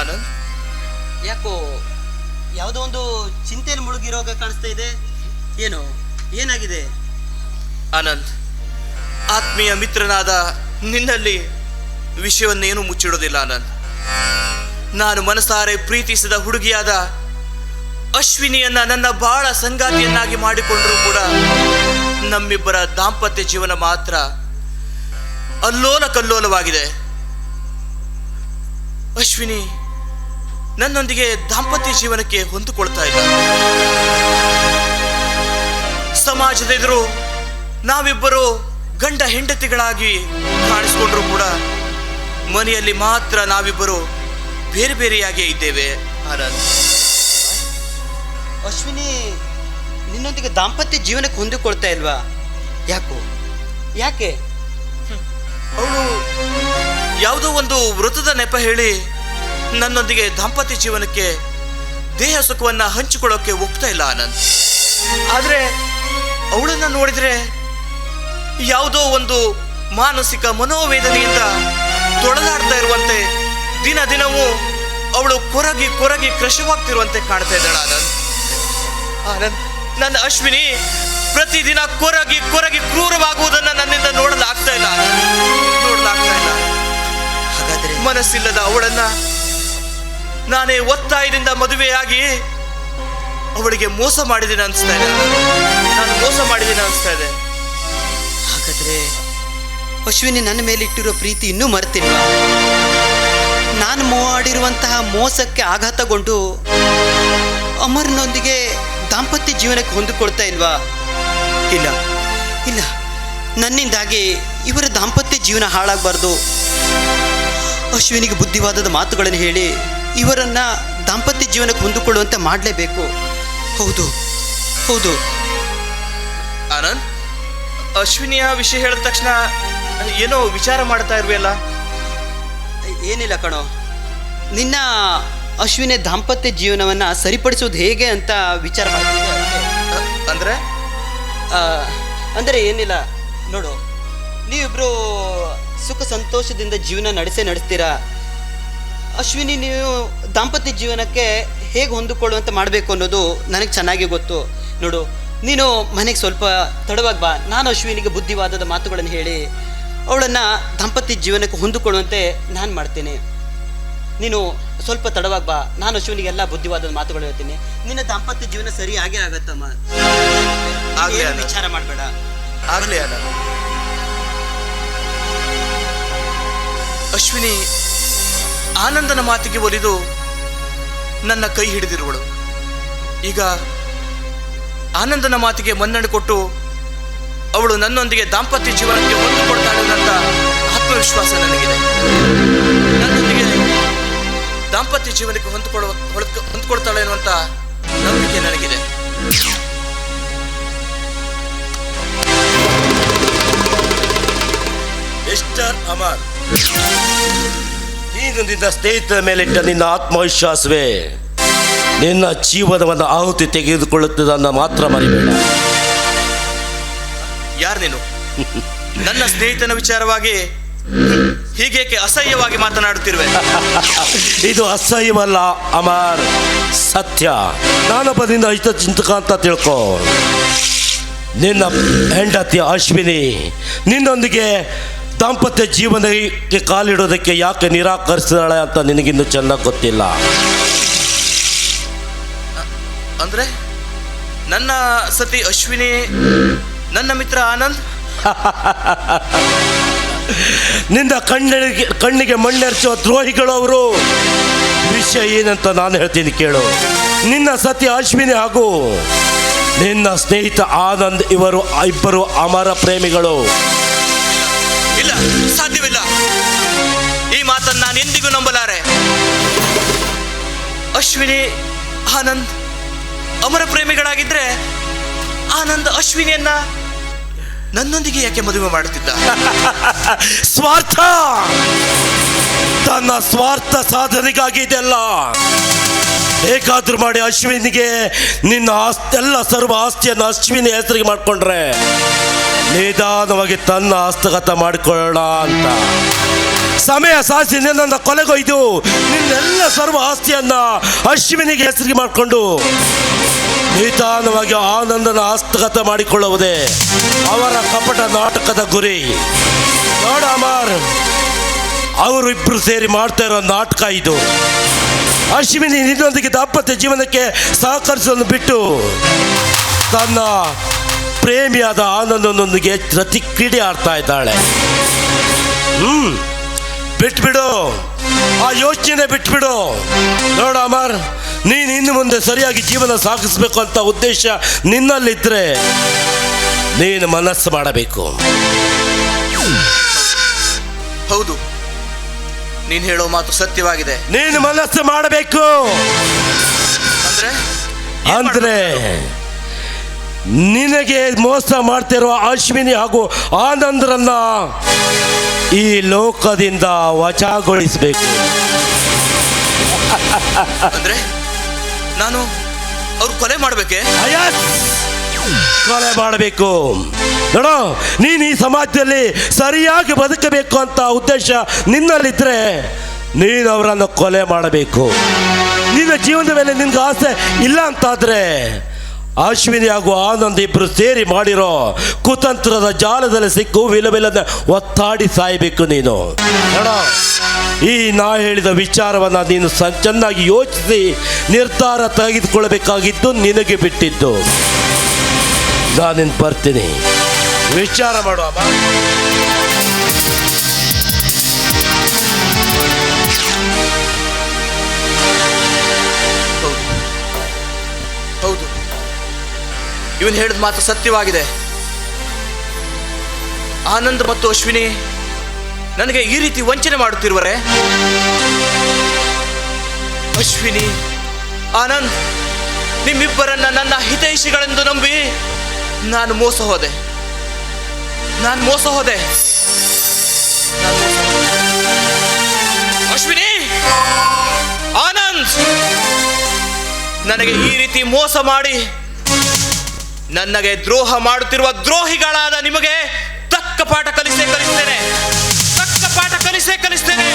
ಆನಂದ್ ಯಾಕೋ ಯಾವುದೋ ಒಂದು ಚಿಂತೆಯಲ್ಲಿ ಮುಳುಗಿರೋಗ ಕಾಣಿಸ್ತಾ ಇದೆ? ಏನು? ಏನಾಗಿದೆ? ಆನಂದ್, ಆತ್ಮೀಯ ಮಿತ್ರನಾದ ನಿನ್ನಲ್ಲಿ ವಿಷಯವನ್ನೇನು ಮುಚ್ಚಿಡೋದಿಲ್ಲ, ಆನಂದ್. ನಾನು ಮನಸಾರೆ ಪ್ರೀತಿಸಿದ ಹುಡುಗಿಯಾದ ಅಶ್ವಿನಿಯನ್ನ ನನ್ನ ಬಹಳ ಸಂಗಾತಿಯನ್ನಾಗಿ ಮಾಡಿಕೊಂಡರೂ ಕೂಡ ನಮ್ಮಿಬ್ಬರ ದಾಂಪತ್ಯ ಜೀವನ ಮಾತ್ರ ಅಲ್ಲೋಲ ಕಲ್ಲೋಲವಾಗಿದೆ ಅಶ್ವಿನಿ ನನ್ನೊಂದಿಗೆ ದಾಂಪತ್ಯ ಜೀವನಕ್ಕೆ ಹೊಂದಿಕೊಳ್ತಾ ಇಲ್ಲ ಸಮಾಜದ ಎದುರು ನಾವಿಬ್ಬರು ಗಂಡ ಹೆಂಡತಿಗಳಾಗಿ ಕಾಣಿಸ್ಕೊಂಡ್ರು ಕೂಡ ಮನೆಯಲ್ಲಿ ಮಾತ್ರ ನಾವಿಬ್ಬರು ಬೇರೆ ಬೇರೆಯಾಗಿಯೇ ಇದ್ದೇವೆ. ಆನಂದ್ ಅಶ್ವಿನಿ ನಿನ್ನೊಂದಿಗೆ ದಾಂಪತ್ಯ ಜೀವನಕ್ಕೆ ಹೊಂದಿಕೊಳ್ತಾ ಇಲ್ವಾ? ಯಾಕೋ? ಯಾಕೆ? ಅವಳು ಯಾವುದೋ ಒಂದು ವೃತ್ತದ ನೆಪ ಹೇಳಿ ನನ್ನೊಂದಿಗೆ ದಾಂಪತ್ಯ ಜೀವನಕ್ಕೆ ದೇಹ ಸುಖವನ್ನ ಹಂಚಿಕೊಳ್ಳೋಕೆ ಒಪ್ತಾ ಇಲ್ಲ ಆನಂದ್. ಆದ್ರೆ ಅವಳನ್ನ ನೋಡಿದ್ರೆ ಯಾವುದೋ ಒಂದು ಮಾನಸಿಕ ಮನೋವೇದನೆಯಿಂದ ತೊಳಲಾಡ್ತಾ ಇರುವಂತೆ ದಿನ ದಿನವೂ ಅವಳು ಕೊರಗಿ ಕೊರಗಿ ಕೃಶವಾಗ್ತಿರುವಂತೆ ಕಾಣ್ತಾ ಇದ್ದಾಳೆ ಆನಂದ್. ಆನಂದ್, ನನ್ನ ಅಶ್ವಿನಿ, ಪ್ರತಿದಿನ ಕೊರಗಿ ಕೊರಗಿ ಕ್ರೂರವಾಗುವುದನ್ನ ನನ್ನಿಂದ ನೋಡಲಾಗ್ತಾ ಇಲ್ಲ. ನೋಡಲಾಗ್ತಾ ಇಲ್ಲ. ಹಾಗಾದ್ರೆ ಮನಸ್ಸಿಲ್ಲದ ಅವಳನ್ನ ನಾನೇ ಒತ್ತಾಯದಿಂದ ಮದುವೆಯಾಗಿ ಅವಳಿಗೆ ಮೋಸ ಮಾಡಿದ್ದೀನಿ ಅನಿಸ್ತಾ ಇದೆ. ನಾನು ಮೋಸ ಮಾಡಿದ್ದೀನಿ ಅನಿಸ್ತಾ ಇದೆ. ಹಾಗಾದ್ರೆ ಅಶ್ವಿನಿ ನನ್ನ ಮೇಲೆ ಇಟ್ಟಿರೋ ಪ್ರೀತಿ ಇನ್ನೂ ಮರ್ತಿಲ್ಲ ನಾನು ಮಾಡಿರುವಂತಹ ಮೋಸಕ್ಕೆ ಆಘಾತಗೊಂಡು ಅಮರ್ನೊಂದಿಗೆ ದಾಂಪತ್ಯ ಜೀವನಕ್ಕೆ ಹೊಂದಿಕೊಳ್ತಾ ಇಲ್ವಾ? ಇಲ್ಲ. ಇಲ್ಲ. ನನ್ನಿಂದಾಗಿ ಇವರ ದಾಂಪತ್ಯ ಜೀವನ ಹಾಳಾಗಬಾರ್ದು. ಅಶ್ವಿನಿಗೆ ಬುದ್ಧಿವಾದದ ಮಾತುಗಳನ್ನು ಹೇಳಿ ಇವರನ್ನ ದಾಂಪತ್ಯ ಜೀವನಕ್ಕೆ ಹೊಂದಿಕೊಳ್ಳುವಂತೆ ಮಾಡಲೇಬೇಕು. ಹೌದು ಹೌದು. ಆನಂದ್ ಅಶ್ವಿನಿಯ ವಿಷಯ ಹೇಳಿದ ತಕ್ಷಣ ಏನೋ ವಿಚಾರ ಮಾಡ್ತಾ ಇರುವೆಯಲ್ಲ? ಏನಿಲ್ಲ ಕಣೋ. ನಿನ್ನ ಅಶ್ವಿನಿ ದಾಂಪತ್ಯ ಜೀವನವನ್ನ ಸರಿಪಡಿಸೋದು ಹೇಗೆ ಅಂತ ವಿಚಾರ ಮಾಡ್ತಿದ್ದೆ ಅಂದರೆ? ಅಂದ್ರೆ ಅಂದರೆ ಏನಿಲ್ಲ. ನೋಡು ನೀವಿಬ್ಬರು ಸುಖ ಸಂತೋಷದಿಂದ ಜೀವನ ನಡೆಸೇ ನಡೆಸ್ತೀರಾ? ಅಶ್ವಿನಿ ನೀವು ದಾಂಪತ್ಯ ಜೀವನಕ್ಕೆ ಹೇಗೆ ಹೊಂದಿಕೊಳ್ಳುವಂತೆ ಮಾಡಬೇಕು ಅನ್ನೋದು ನನಗೆ ಚೆನ್ನಾಗಿ ಗೊತ್ತು. ನೋಡು ನೀನು ಮನೆಗೆ ಸ್ವಲ್ಪ ತಡವಾಗಿ ಬಾ. ನಾನು ಅಶ್ವಿನಿಗೆ ಬುದ್ಧಿವಾದದ ಮಾತುಗಳನ್ನು ಹೇಳಿ ಅವಳನ್ನು ದಾಂಪತ್ಯ ಜೀವನಕ್ಕೆ ಹೊಂದಿಕೊಳ್ಳುವಂತೆ ನಾನು ಮಾಡ್ತೇನೆ. ನೀನು ಸ್ವಲ್ಪ ತಡವಾಗಿ ಬಾ. ನಾನು ಅಶ್ವಿನಿಗೆ ಎಲ್ಲ ಬುದ್ಧಿವಾದದ ಮಾತುಗಳು ಹೇಳ್ತೀನಿ. ನಿನ್ನ ದಾಂಪತ್ಯ ಜೀವನ ಸರಿ ಆಗೇ ಆಗತ್ತಮ್ಮ. ವಿಚಾರ ಮಾಡಬೇಡ. ಆಗಲಿ ಅಲ್ಲ ಅಶ್ವಿನಿ ಆನಂದನ ಮಾತಿಗೆ ಒಲಿದು ನನ್ನ ಕೈ ಹಿಡಿದಿರುವಳು. ಈಗ ಆನಂದನ ಮಾತಿಗೆ ಮನ್ನಣೆ ಕೊಟ್ಟು ಅವಳು ನನ್ನೊಂದಿಗೆ ದಾಂಪತ್ಯ ಜೀವನಕ್ಕೆ ಹೊಂದಿಕೊಡ್ತಾಳೆ ಅಂತ ಆತ್ಮವಿಶ್ವಾಸ ನನಗಿದೆ. ನನ್ನೊಂದಿಗೆ ದಾಂಪತ್ಯ ಜೀವನಕ್ಕೆ ಹೊಂದಿಕೊಳ್ಳುವ ಹೊಂದ್ಕೊಳ್ತಾಳೆ ಅನ್ನುವಂಥ ನಂಬಿಕೆ ನನಗಿದೆ. ಎಷ್ಟರ್ ಅಮರ್. ನೀನು ನಿನ್ನ ಸ್ನೇಹಿತರ ಇಟ್ಟ ನಿನ್ನ ಆತ್ಮವಿಶ್ವಾಸವೇ ನಿನ್ನ ಜೀವನವನ್ನು ಆಹುತಿ ತೆಗೆದುಕೊಳ್ಳುತ್ತದೆ ಅನ್ನೋ ಮಾತ್ರ ಮರಿಬೇಡ. ಯಾರು ನೀನು? ನನ್ನ ಸ್ನೇಹಿತನ ವಿಚಾರವಾಗಿ ಹೀಗೇಕೆ ಅಸಹ್ಯವಾಗಿ ಮಾತನಾಡುತ್ತಿರುವೆ? ಇದು ಅಸಹ್ಯವಲ್ಲ ಅಮರ್ ಸತ್ಯ. ನಾನೊಬ್ಬ ನಿನ್ನ ಹಿತ ಚಿಂತಕ ಅಂತ ತಿಳ್ಕೊ. ನಿನ್ನ ಹೆಂಡತಿ ಅಶ್ವಿನಿ ನಿನ್ನೊಂದಿಗೆ ದಾಂಪತ್ಯ ಜೀವನಕ್ಕೆ ಕಾಲಿಡೋದಕ್ಕೆ ಯಾಕೆ ನಿರಾಕರಿಸಿದಾಳೆ ಅಂತ ನಿನಗಿನ್ನೂ ಚೆನ್ನಾಗಿ ಗೊತ್ತಿಲ್ಲ? ಅಂದ್ರೆ ನನ್ನ ಸತಿ ಅಶ್ವಿನಿ ನನ್ನ ಮಿತ್ರ ಆನಂದ್? ನಿನ್ನ ಕಣ್ಣಿಗೆ ಕಣ್ಣಿಗೆ ಮಣ್ಣೆರಚುವ ದ್ರೋಹಿಗಳು ಅವರು. ವಿಷಯ ಏನಂತ ನಾನು ಹೇಳ್ತೀನಿ ಕೇಳು. ನಿನ್ನ ಸತಿ ಅಶ್ವಿನಿ ಹಾಗೂ ನಿನ್ನ ಸ್ನೇಹಿತ ಆನಂದ್ ಇವರು ಇಬ್ಬರು ಅಮರ ಪ್ರೇಮಿಗಳು. ಇಲ್ಲ ಸಾಧ್ಯವಿಲ್ಲ. ಈ ಮಾತನ್ನ ನಾನು ಎಂದಿಗೂ ನಂಬಲಾರೆ? ಅಶ್ವಿನಿ, ಆನಂದ್, ಅಮರ ಪ್ರೇಮಿಗಳಾಗಿದ್ರೆ ಆನಂದ್ ಅಶ್ವಿನಿಯನ್ನ ನನ್ನೊಂದಿಗೆ ಯಾಕೆ ಮದುವೆ ಮಾಡುತ್ತಿದ್ದ? ಸ್ವಾರ್ಥ! ತನ್ನ ಸ್ವಾರ್ಥ ಸಾಧನೆಗಾಗಿ ಇದೆಲ್ಲ. ಹೇಗಾದ್ರೂ ಮಾಡಿ ಅಶ್ವಿನಿಗೆ ನಿನ್ನ ಆಸ್ತಿ ಎಲ್ಲ ಸರ್ವ ಆಸ್ತಿಯನ್ನು ಅಶ್ವಿನಿ ಹೆಸರಿಗೆ ಮಾಡಿಕೊಂಡ್ರೆ. ನಿಧಾನವಾಗಿ ತನ್ನ ಹಸ್ತಗತ ಮಾಡಿಕೊಳ್ಳೋಣ ಅಂತ. ಸಮಯ ಸಾಧಿಸಿ ನನ್ನ ಕೊಲೆಗೊಯ್ದು ನಿನ್ನೆಲ್ಲ ಸರ್ವ ಆಸ್ತಿಯನ್ನ ಅಶ್ವಿನಿಗೆ ಹೆಸರಿಗೆ ಮಾಡಿಕೊಂಡು ನಿಧಾನವಾಗಿ ಆನಂದನ ಹಸ್ತಗತ ಮಾಡಿಕೊಳ್ಳುವುದೇ ಅವರ ಕಪಟ ನಾಟಕದ ಗುರಿ. ನೋಡ ಅಮರ್ ಅವರಿಬ್ಬರು ಸೇರಿ ಮಾಡ್ತಾ ಇರೋ ನಾಟಕ ಇದು. ಅಶ್ವಿನಿ ನಿನ್ನೊಂದಿಗೆ ದಾಂಪತ್ಯ ಜೀವನಕ್ಕೆ ಸಹಕರಿಸೋದನ್ನು ಬಿಟ್ಟು ತನ್ನ ಪ್ರೇಮಿಯಾದ ಆನಂದನೊಂದಿಗೆ ರತಿ ಕ್ರೀಡೆ ಆಡ್ತಾ ಇದ್ದಾಳೆ. ಹ್ಮ್ ಬಿಟ್ಬಿಡು. ಆ ಯೋಚನೆ ಬಿಟ್ಬಿಡು. ನೋಡ ಅಮರ್ ನೀನು ಇನ್ನು ಮುಂದೆ ಸರಿಯಾಗಿ ಜೀವನ ಸಾಗಿಸ್ಬೇಕು ಅಂತ ಉದ್ದೇಶ ನಿನ್ನಲ್ಲಿದ್ರೆ ನೀನು ಮನಸ್ಸು ಮಾಡಬೇಕು. ಹೌದು ನೀನು ಹೇಳೋ ಮಾತು ಸತ್ಯವಾಗಿದೆ. ನೀನು ಮನಸ್ಸು ಮಾಡಬೇಕು. ಅಂದ್ರೆ ಅಂದ್ರೆ ನಿನಗೆ ಮೋಸ ಮಾಡ್ತಿರುವ ಅಶ್ವಿನಿ ಹಾಗೂ ಆನಂದ್ರನ್ನ ಈ ಲೋಕದಿಂದ ವಚಾಗೊಳಿಸಬೇಕು ಅಂದ್ರೆ ನಾನು ಅವ್ರು ಕೊಲೆ ಮಾಡ್ಬೇಕೆ? ಕೊಲೆ ಮಾಡಬೇಕು. ನೋಡೋ ನೀನು ಈ ಸಮಾಜದಲ್ಲಿ ಸರಿಯಾಗಿ ಬದುಕಬೇಕು ಅಂತ ಉದ್ದೇಶ ನಿನ್ನಲ್ಲಿದ್ರೆ ನೀನು ಅವರನ್ನು ಕೊಲೆ ಮಾಡಬೇಕು. ನಿನ್ನ ಜೀವನದ ಮೇಲೆ ನಿನ್ಗೆ ಆಸೆ ಇಲ್ಲ ಅಂತಾದ್ರೆ ಅಶ್ವಿನಿ ಹಾಗೂ ಆನಂದ್ ಇಬ್ಬರು ಸೇರಿ ಮಾಡಿರೋ ಕುತಂತ್ರದ ಜಾಲದಲ್ಲಿ ಸಿಕ್ಕು ವಿಲವಿಲದ ಒತ್ತಾಡಿ ಸಾಯಬೇಕು ನೀನು. ಈ ನಾ ಹೇಳಿದ ವಿಚಾರವನ್ನ ನೀನು ಚೆನ್ನಾಗಿ ಯೋಚಿಸಿ ನಿರ್ಧಾರ ತೆಗೆದುಕೊಳ್ಬೇಕಾಗಿದ್ದು ನಿನಗೆ ಬಿಟ್ಟಿದ್ದು. ನಾನಿನ್ ಬರ್ತೀನಿ. ವಿಚಾರ ಮಾಡುವ ಇವನು ಹೇಳಿದ ಮಾತು ಸತ್ಯವಾಗಿದೆ. ಆನಂದ್ ಮತ್ತು ಅಶ್ವಿನಿ, ನನಗೆ ಈ ರೀತಿ ವಂಚನೆ ಮಾಡುತ್ತಿರುವರೆ? ಅಶ್ವಿನಿ, ಆನಂದ್, ನಿಮ್ಮಿಬ್ಬರನ್ನ ನನ್ನ ಹಿತೈಷಿಗಳೆಂದು ನಂಬಿ ನಾನು ಮೋಸ ಹೋದೆ. ನಾನು ಮೋಸ ಹೋದೆ. ಮೋಸ ಹೋದೆ. ಅಶ್ವಿನಿ, ಆನಂದ್, ನನಗೆ ಈ ರೀತಿ ಮೋಸ ಮಾಡಿ ನನಗೆ ದ್ರೋಹ ಮಾಡುತ್ತಿರುವ ದ್ರೋಹಿಗಳಾದ ನಿಮಗೆ ತಕ್ಕ ಪಾಠ ಕಲಿಸೇ ಕಲಿಸ್ತೇನೆ. ತಕ್ಕ ಪಾಠ ಕಲಿಸೇ ಕಲಿಸ್ತೇನೆ.